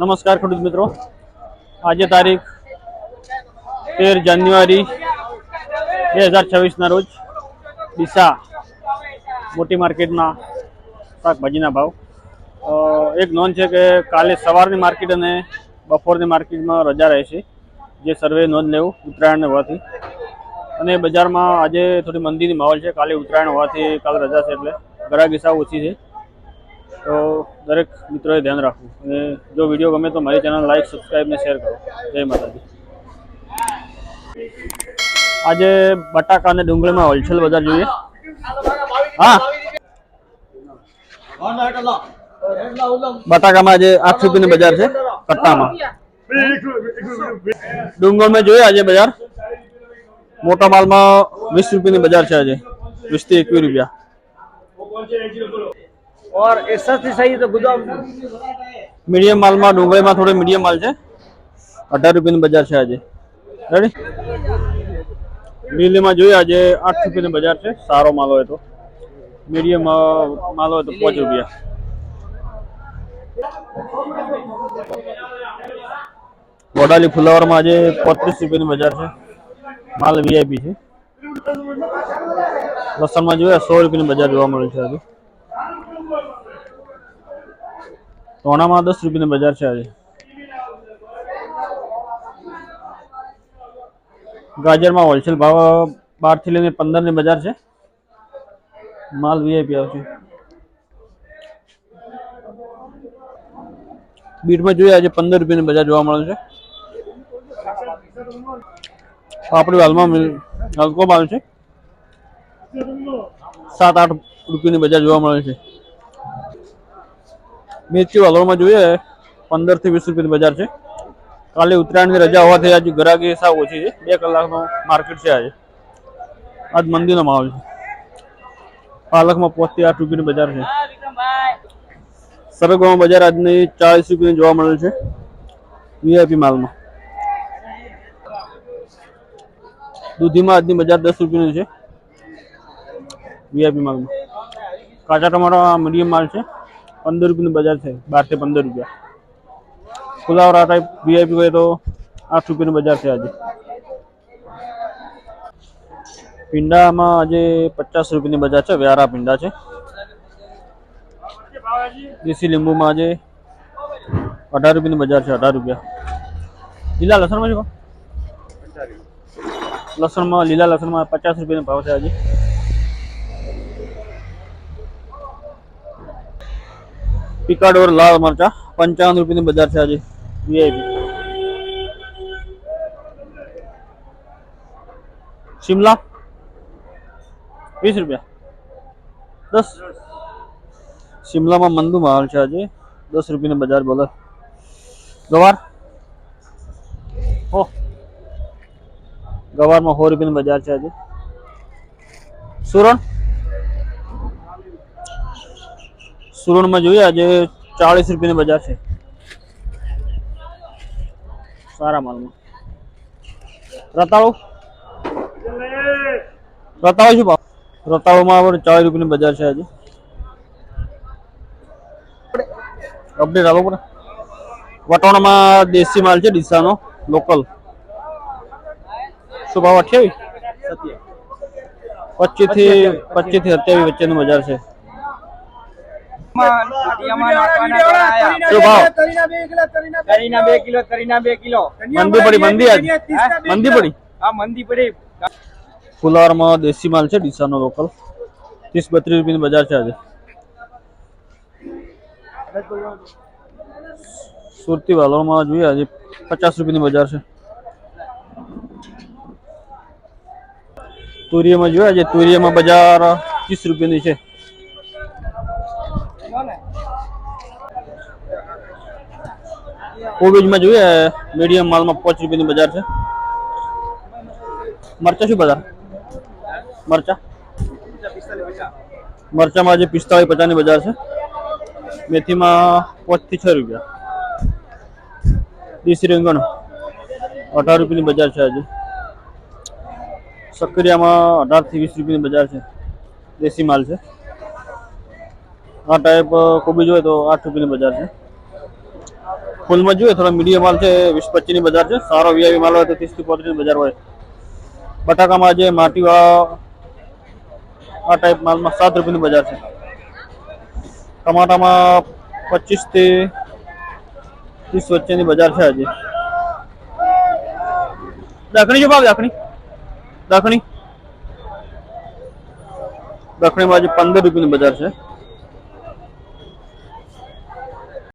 નમસ્કાર ખેડૂત મિત્રો. આજે તારીખ તેર જાન્યુઆરી બે હજાર છવ્વીસના રોજ ડીસા મોટી માર્કેટના શાકભાજીના ભાવ. એક નોંધ છે કે કાલે સવારની માર્કેટ અને બપોરની માર્કેટમાં રજા રહેશે જે સર્વે નોંધ લેવું ઉત્તરાયણ હોવાથી. અને બજારમાં આજે થોડી મંદીની માહોલ છે. કાલે ઉત્તરાયણ હોવાથી કાલે રજા છે એટલે ગ્રાહકી સાવ ઓછી છે. તો દરેક મિત્રોએ ધ્યાન રાખવું. અને જો વીડિયો ગમે તો મારી ચેનલ લાઈક સબસ્ક્રાઈબ ને શેર કરો. જય માતાજી. આજે બટાકા અને ડુંગળીમાં હોલસેલ બજાર જોઈએ. હા. બટાકામાં આજે આઠ રૂપિયાની બજાર છે, કટ્ટામાં. ડુંગળમાં જોઈએ આજે બજાર. મોટા માલમાં વીસ રૂપિયાની બજાર છે આજે. વીસથી એકવીસ રૂપિયા. और ऐसा से सही तो गोदाम મીડિયમ માલમાં ડુંગળીમાં થોડી મીડિયમ માલ છે અઢાર રૂપિયાની બજાર છે આજે રેડી લીલીમાં જોઈએ આજે આઠ રૂપિયાની બજાર છે સારો માલ હોય તો મીડિયમ માલ હોય તો પાંચ રૂપિયા વડાલી ફુલાવરમાં આજે પત્રીસ રૂપિયાની બજાર છે માલ વીઆઈપી છે લસણમાં જોઈએ, સો રૂપિયાની બજાર જોવા મળે છે આજે. ટોણામાં દસ રૂપિયાની બજાર છે આજે. ગાજરમાં હોલસેલ ભાવ બારથી લઈને પંદરની બજાર છે. માલ વીઆઈપી આવશે. બીટમાં જોઈએ, આજે પંદર રૂપિયાની બજાર જોવા મળે છે. આપણી હાલમાં હલકો માલ છે? સાત આઠ રૂપિયાની બજાર જોવા મળે છે. મિર્ચી વાલોરમાં જોઈએ પંદરથી વીસ રૂપિયાની બજાર છે. કાલે ઉત્તરાયણની રજા હોવાથી આજે ગ્રાહકી સાવ ઓછી છે. બે કલાકનો માર્કેટ છે આજે. આજ મંદીનો માહોલ છે. પાલકમાં પોચથી આઠ રૂપિયાની બજાર છે. સરગવામાં બજાર આજની ચાળીસ રૂપિયાની જોવા મળે છે. વીઆઈપી માલમાં. દૂધીમાં આજની બજાર દસ રૂપિયાની છે. વીઆઈપી માલમાં કાચા ટમાટા મીડિયમ માલ છે. પંદર રૂપિયાનું બજાર છે. બારથી પંદર રૂપિયા. ફુલાવરા ટાઈપ વીઆઈપી હોય તો આઠ રૂપિયાનું બજાર છે આજે. પીંડામાં આજે પચાસ રૂપિયાની બજાર છે. વ્યારા પિંડા છે. દેશી લીંબુમાં આજે અઢાર રૂપિયાની બજાર છે. અઢાર રૂપિયા. લીલા લસણમાં છે? લસણમાં, લીલા લસણમાં પચાસ રૂપિયાનો ભાવ છે આજે. પિકાડોર લાલ મરચા, પંચાવન રૂપિયાની બજાર છે હજી વીઆઈપી શિમલા વીસ રૂપિયા. દસ. શિમલામાં મંદુ માલ છે આજે, દસ રૂપિયાની બજાર બોલે. ગવાર. હો ગવારમાં સો રૂપિયાની બજાર છે આજે. સુરણ? સુરણમાં જોઈએ, આજે ચાળીસ રૂપિયાની બજાર છે. સારા માલમાં. રતાળુ? રતાળુ શું ભાવ? રતાળોમાં આપણે ચાળીસ રૂપિયાની બજાર છે આજે. અપડેટ આપો પડે વટાણામાં દેશી માલ છે ડીસાનો, લોકલ. શું ભાવ અઠ્યાવીસ? પચીસથી પચીસથી સત્યાવીસ વચ્ચેની બજાર છે. ફુલાવરમાં દેશી માલ છે ડીસાનો લોકલ. ત્રીસ બત્રીસ રૂપિયાની બજાર છે આજે. સુરતી વાલોરમાં જોઈએ આજે પચાસ રૂપિયાની બજાર છે. તુરિયામાં જોયા છે? તુરિયામાં બજાર ત્રીસ રૂપિયાની છે. કોબીજમાં જોઈએ મીડિયમ માલમાં પાંચ રૂપિયાની બજાર છે. મરચા શું બજાર મરચા? મરચામાં આજે પિસ્તાળીસ પચાસની બજાર છે. મેથીમાં પાંચથી છ રૂપિયા. દેશી રીંગણ, અઢાર રૂપિયાની બજાર છે આજે. સક્કરિયામાં અઢારથી વીસ રૂપિયાની બજાર છે. દેશી માલ છે. આ ટાઈપ કોબી જોઈએ તો આઠ રૂપિયાની બજાર છે. ફૂલમાં જોઈએ, થોડા મીડિયમ માલ છે, વીસ પચીસની બજાર છે. સારો વીઆઈપી માલ હોય તો ત્રીસથી પોત્રીસની બજાર હોય. બટાકામાં જે માટીવાળા આ ટાઈપ માલમાં સાત રૂપિયાની બજાર છે. ટમાટામાં પચીસથી ત્રીસ વચ્ચેની બજાર છે આજે. દાખણી જો ભાવ, દખણી. દખણી? દખણીમાં આજે પંદર રૂપિયાની બજાર છે.